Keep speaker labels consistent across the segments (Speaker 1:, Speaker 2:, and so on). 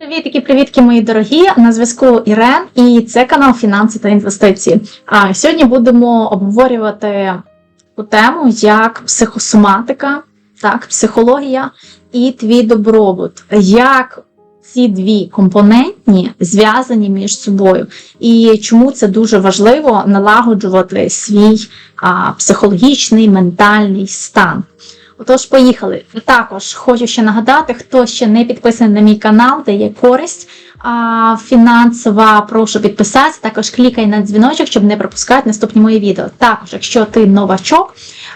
Speaker 1: Привітки, привітки, мої дорогі! На зв'язку Ірен, і це канал Фінанси та інвестиції. А сьогодні будемо обговорювати таку тему як психосоматика, так, психологія і твій добробут. Як ці дві компонентні зв'язані між собою, і чому це дуже важливо налагоджувати свій а, психологічний ментальний стан. Отож, поїхали. Також хочу ще нагадати, хто ще не підписаний на мій канал, де є користь фінансова. Прошу підписатися. Також клікай на дзвіночок, щоб не пропускати наступні мої відео. Також, якщо ти новачок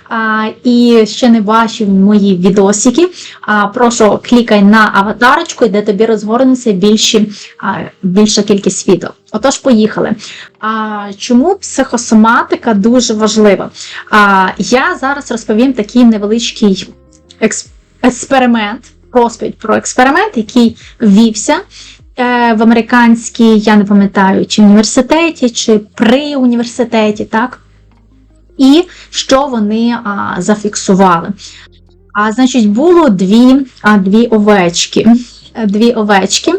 Speaker 1: а, і ще не бачив мої відосики, а, прошу клікай на аватарочку, де тобі розгорнуться більші, а, більша кількість відео. Отож, поїхали. А, Чому психосоматика дуже важлива? А, Я зараз розповім такий невеличкий екс- експеримент, розповідь про експеримент, який ввівся е, в американській, я не пам'ятаю, чи університеті, чи при університеті, так? І що вони а, зафіксували. А, значить, було дві, а, дві овечки. Е, Дві овечки.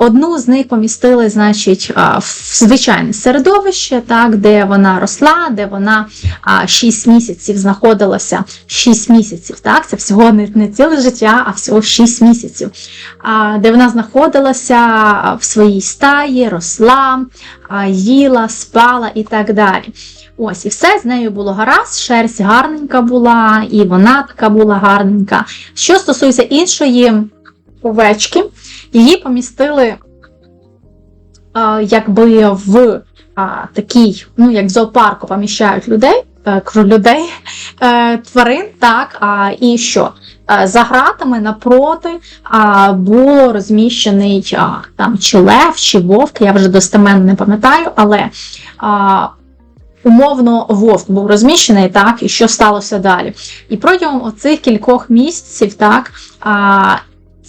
Speaker 1: Одну з них помістили, значить, в звичайне середовище, так, де вона росла, де вона а, 6 місяців знаходилася. 6 місяців, так, це всього не ціле життя, а всього 6 місяців. Де вона знаходилася в своїй стаї, росла, їла, спала і так далі. Ось, і все з нею було гаразд, шерсть гарненька була, і вона така була гарненька. Що стосується іншої овечки, її помістили а, якби в а, такий, ну як в зоопарку поміщають людей, е, людей, е, тварин, так, і що? Е, За гратами напроти було розміщений там чи лев, чи вовк, я вже достеменно не пам'ятаю, але умовно вовк був розміщений, так, і що сталося далі. І протягом оцих кількох місяців, так,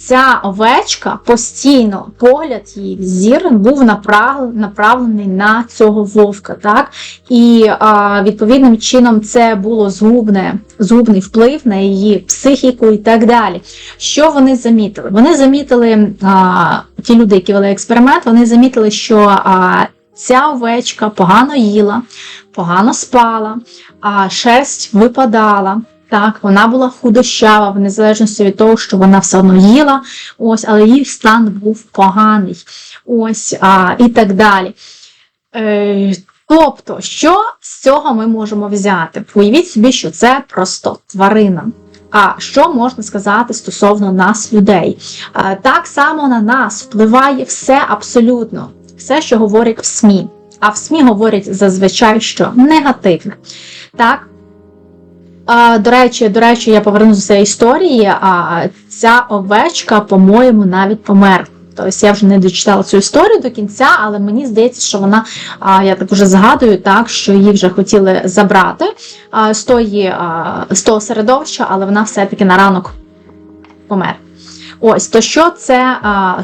Speaker 1: ця овечка постійно погляд її зір був направ- направлений на цього вовка. Так? І а, відповідним чином це було згубне, згубний вплив на її психіку і так далі. Що вони замітили? Вони замітили, а, ті люди, які вели експеримент, вони замітили, що а, ця овечка погано їла, погано спала, а шерсть випадала. Так, вона була худощава, в незалежності від того, що вона все одно їла, ось, але її стан був поганий. Ось, а, і так далі. Е, тобто, що з цього ми можемо взяти? Уявіть собі, що це просто тварина. А що можна сказати стосовно нас, людей? Е, так само на нас впливає все абсолютно, все, що говорять в СМІ. А в СМІ говорять зазвичай, що негативне. Так, а, до речі, до речі, я повернуся до історії. А ця овечка, по-моєму, навіть померла. Тобто я вже не дочитала цю історію до кінця, але мені здається, що вона, я так вже згадую, так, що її вже хотіли забрати з, тої, з того середовища, але вона все-таки на ранок помер. Ось, то що це а,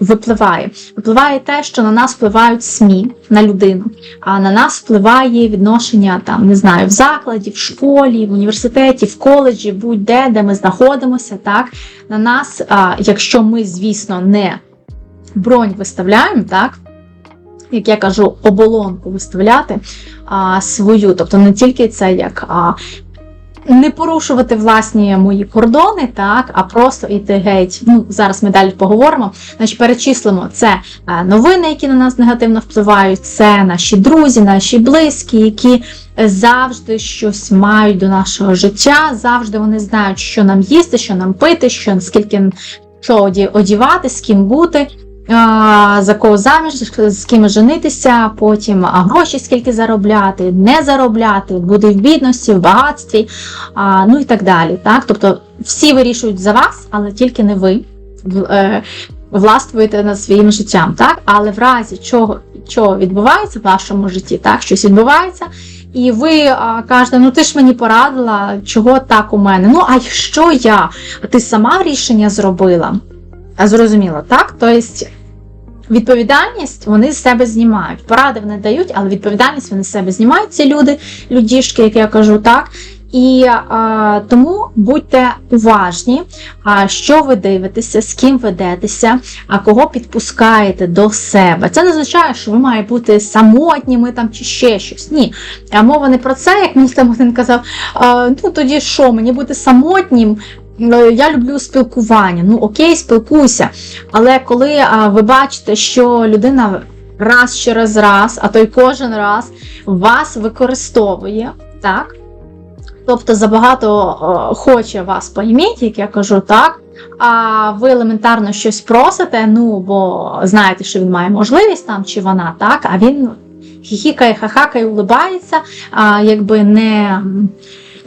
Speaker 1: випливає? Випливає те, що на нас впливають СМІ на людину, а на нас впливає відношення там, не знаю, в закладі, в школі, в університеті, в коледжі, будь-де, де ми знаходимося. Так, на нас, а, якщо ми, звісно, не бронь виставляємо, так. Як я кажу, оболонку виставляти а, свою, тобто не тільки це як а, не порушувати власні мої кордони, так, а просто йти геть. Ну, зараз ми далі поговоримо. Значить, перечислимо це е, новини, які на нас негативно впливають, це наші друзі, наші близькі, які завжди щось мають до нашого життя, завжди вони знають, що нам їсти, що нам пити, що скільки що оді- одівати, з ким бути. За кого заміж, з ким женитися, потім гроші скільки заробляти, не заробляти, бути в бідності, в багатстві, ну і так далі. Так? Тобто всі вирішують за вас, але тільки не ви е, властвуєте над своїм життям. Так? Але в разі чого, чого відбувається в вашому житті, так? щось відбувається, і ви а, кажете, ну ти ж мені порадила, чого так у мене. Ну, а що я? Ти сама рішення зробила? Зрозуміло, так? Тобто відповідальність вони з себе знімають. Поради вони дають, але відповідальність вони з себе знімають, ці люди, людішки, як я кажу, так. І а, тому будьте уважні, а, що ви дивитеся, з ким ведетеся, а кого підпускаєте до себе. Це не означає, що ви маєте бути самотніми там чи ще щось. Ні. А мова не про це, як мені там один казав. А, ну тоді що, мені бути самотнім? Е, Я люблю спілкування. Ну окей, спілкуйся. Але коли ви бачите, що людина раз через раз, а то й кожен раз вас використовує, так? Тобто забагато хоче вас пойміть, як я кажу, так. А ви елементарно щось просите, ну бо знаєте, що він має можливість там чи вона, так, а він хіхікає, хахакає, улибається, а, якби не.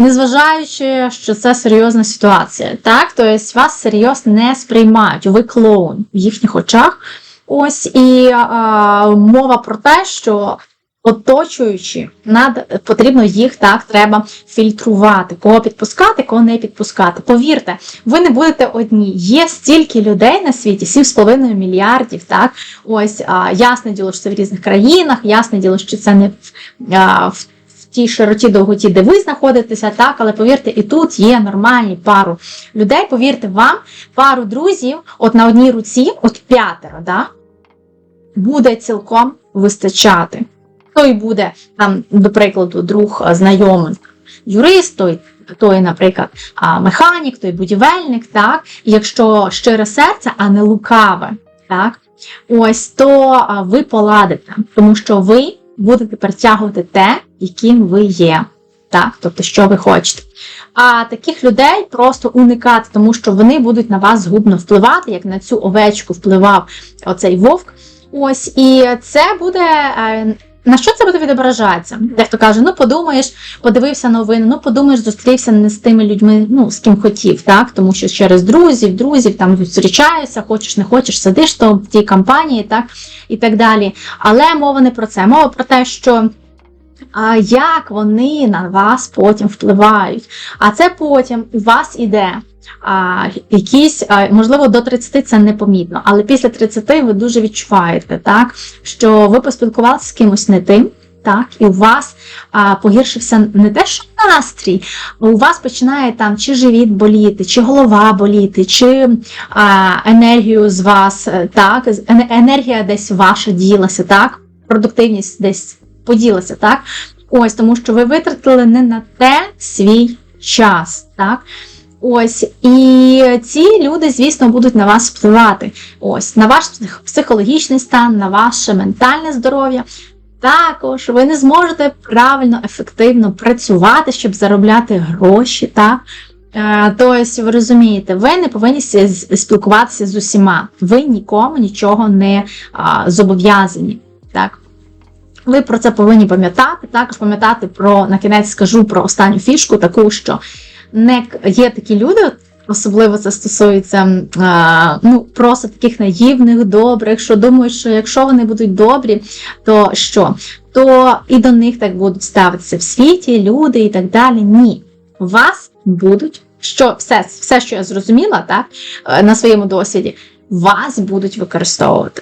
Speaker 1: Незважаючи, що це серйозна ситуація, так, тобто вас серйозно не сприймають, ви клоун в їхніх очах. Ось і а, мова про те, що оточуючи, над потрібно їх так треба фільтрувати, кого підпускати, кого не підпускати. Повірте, ви не будете одні. Є стільки людей на світі, 7,5 мільярдів. Так, ось а, ясне діло, що це в різних країнах, ясне діло, що це не в, а, в тій широті довготі, де ви знаходитеся, так, але повірте, і тут є нормальні пару людей. Повірте вам, пару друзів, от на одній руці, от п'ятеро, да, буде цілком вистачати. Той буде там, до прикладу, друг знайомий юрист, той, той, наприклад, механік, той будівельник, так, і якщо щире серце, а не лукаве, так, ось то ви поладите, тому що ви будете притягувати те, яким ви є. Так, тобто, що ви хочете. А таких людей просто уникати, тому що вони будуть на вас згубно впливати, як на цю овечку впливав оцей вовк. Ось, і це буде. е, На що це буде відображатися? Дехто каже, ну подумаєш, подивився новини, ну подумаєш, зустрівся не з тими людьми, ну з ким хотів, так? Тому що через друзів, друзів там зустрічаюся, хочеш, не хочеш, сидиш то в тій компанії, так і так далі. Але мова не про це. Мова про те, що як вони на вас потім впливають. А це потім у вас іде. А, якісь, а, можливо, до 30 це непомітно, але після 30 ви дуже відчуваєте, так, що ви поспілкувалися з кимось не тим, так, і у вас а, погіршився не те, що настрій, у вас починає там чи живіт боліти, чи голова боліти, чи а, енергію з вас, е, так, енергія десь ваша ділася, так, продуктивність десь поділася, так. Ось, тому що ви витратили не на те свій час, так. Ось, і ці люди, звісно, будуть на вас впливати. Ось, на ваш психологічний стан, на ваше ментальне здоров'я. Також ви не зможете правильно, ефективно працювати, щоб заробляти гроші. Так? Тобто, ви розумієте, ви не повинні спілкуватися з усіма. Ви нікому нічого не зобов'язані. Так? Ви про це повинні пам'ятати. Також пам'ятати про на кінець скажу про останню фішку, таку що не є такі люди, особливо це стосується а, ну, просто таких наївних, добрих, що думають, що якщо вони будуть добрі, то що? То і до них так будуть ставитися в світі, люди і так далі. Ні. Вас будуть, що все, все, що я зрозуміла, так, е, на своєму досвіді, вас будуть використовувати.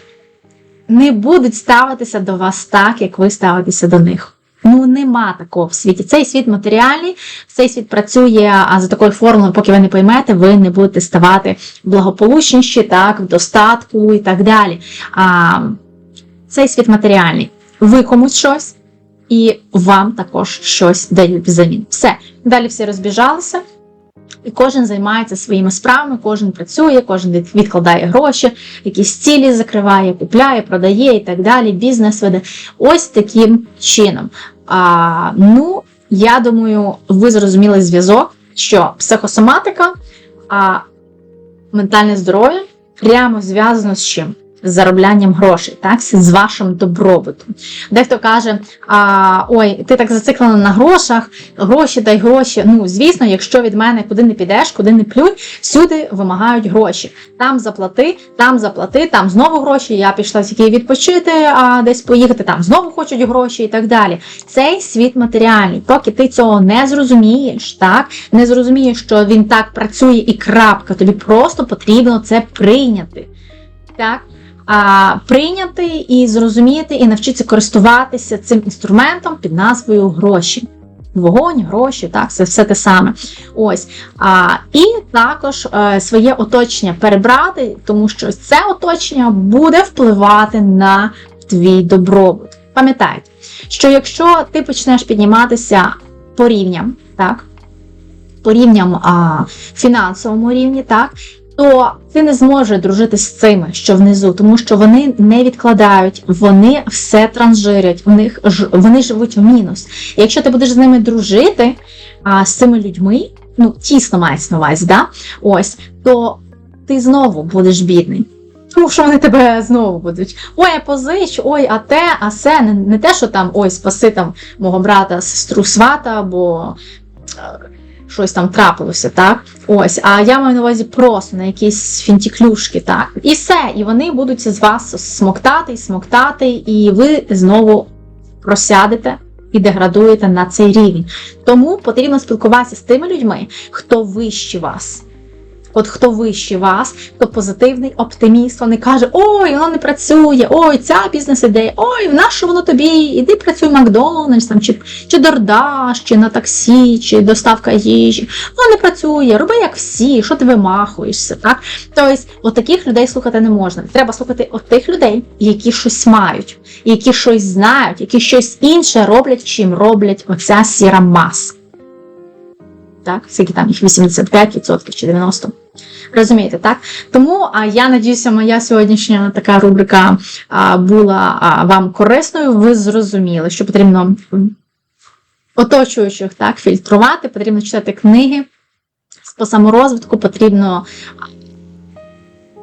Speaker 1: Не будуть ставитися до вас так, як ви ставитеся до них. Ну, нема такого в світі. Цей світ матеріальний, цей світ працює, а за такою формулою, поки ви не поймете, ви не будете ставати благополучніші, так, в достатку і так далі. А, цей світ матеріальний. Ви комусь щось, і вам також щось дають взамін. Все. Далі всі розбіжалися. І кожен займається своїми справами, кожен працює, кожен відкладає гроші, якісь цілі закриває, купляє, продає і так далі. Бізнес веде. Ось таким чином. А, ну, я думаю, ви зрозуміли зв'язок, що психосоматика, а ментальне здоров'я прямо зв'язано з чим? З зароблянням грошей, так, з вашим добробутом. Дехто каже: а, ой, ти так зациклена на грошах, гроші дай гроші. Ну, звісно, якщо від мене куди не підеш, куди не плюй, всюди вимагають гроші. Там заплати, там заплати, там знову гроші. Я пішла тільки відпочити, а десь поїхати, там знову хочуть гроші і так далі. Цей світ матеріальний. Поки ти цього не зрозумієш, так не зрозумієш, що він так працює і крапка. Тобі просто потрібно це прийняти. Так. Прийняти і зрозуміти, і навчитися користуватися цим інструментом під назвою гроші. вогонь, гроші, так, це все те саме. Ось. А, і також е, своє оточення перебрати, тому що це оточення буде впливати на твій добробут. Пам'ятайте, що якщо ти почнеш підніматися по рівням, так, по рівням а, фінансовому рівні, так, то ти не зможеш дружити з цими, що внизу, тому що вони не відкладають, вони все транжирять, у них ж вони живуть в мінус. І якщо ти будеш з ними дружити, а, з цими людьми, ну тісно мається на увазі, да? ось, то ти знову будеш бідний. Тому що вони тебе знову будуть. Ой, а позич, ой, а те, а се, не, не те, що там ой, спаси там мого брата, сестру свата, або щось там трапилося, так? Ось, а я маю на увазі просто на якісь фінтіклюшки, так? І все, і вони будуть з вас смоктати і смоктати, і ви знову просядете і деградуєте на цей рівень. Тому потрібно спілкуватися з тими людьми, хто вищі вас. От хто вище вас, хто позитивний оптиміст, він каже, ой, воно не працює, ой, ця бізнес-ідея, ой, в нащо воно тобі? Іди працюй в Макдональдс, там, чи, чи Дордаш, чи на таксі, чи доставка їжі. Воно не працює, роби як всі, що ти вимахуєшся. Так? Тобто, от таких людей слухати не можна. Треба слухати от тих людей, які щось мають, які щось знають, які щось інше роблять, чим роблять оця сіра маса. Так, скільки там їх 85% чи 90%. Розумієте, так? Тому а, я надіюся, моя сьогоднішня така рубрика а, була а, вам корисною. Ви зрозуміли, що потрібно оточуючих так, фільтрувати, потрібно читати книги по саморозвитку, потрібно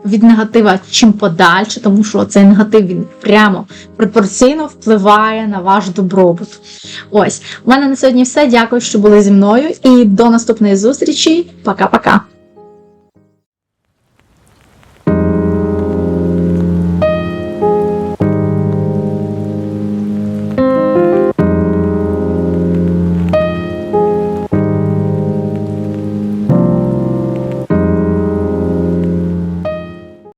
Speaker 1: від негатива чим подальше, тому що цей негатив він прямо пропорційно впливає на ваш добробут. Ось, у мене на сьогодні все. Дякую, що були зі мною, і до наступної зустрічі. Пока-пока.